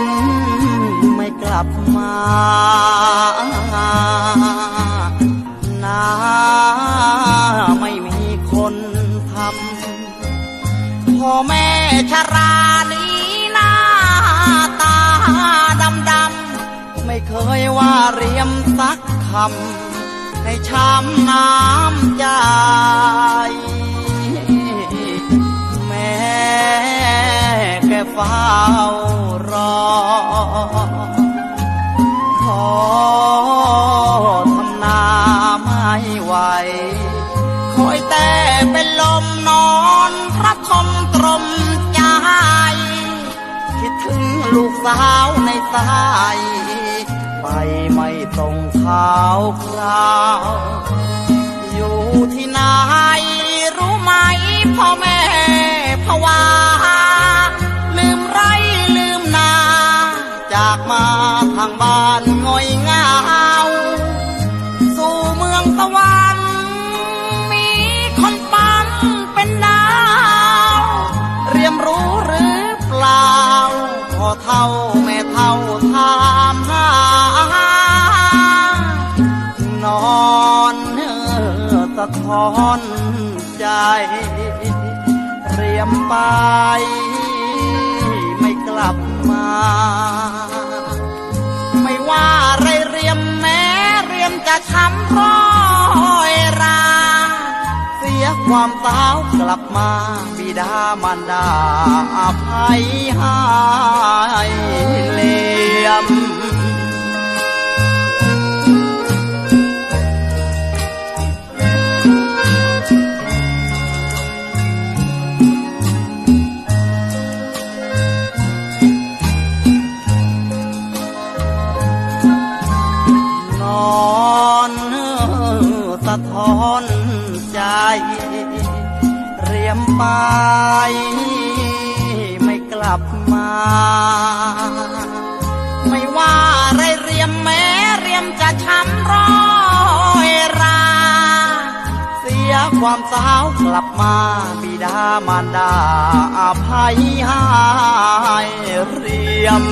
มไม่กลับมานาไม่มีคนทำพ่อแม่ชรานี้หน้าตาดำดำไม่เคยว่าเรียมสักคำให้ช้ำน้ำ เฝ้ารอ ขอทำนาไม่ไหว คอยแต่เป็นลมนอนพระทมตรมใจ คิดถึงลูกสาวในสายไปไม่ตรงขาวคราว จากมาทางบ้านง่อยเงาสู่เมืองตะวันมีคนปั้นเป็นดาว เรียมรู้หรือเปล่าพอเท่าแม่เท่าถามหานอนเนื้อสะท้อนใจ เรียมไปไม่กลับมา ความสาวกลับมาบิดามันดาอภัยให้เลียม สะท้อนใจ เรียมไปไม่กลับมา ไม่ว่าไรเรียมแม้เรียมจะช้ำร้อยรา เสียความสาวกลับมาบิดามารดาอภัยให้เรียม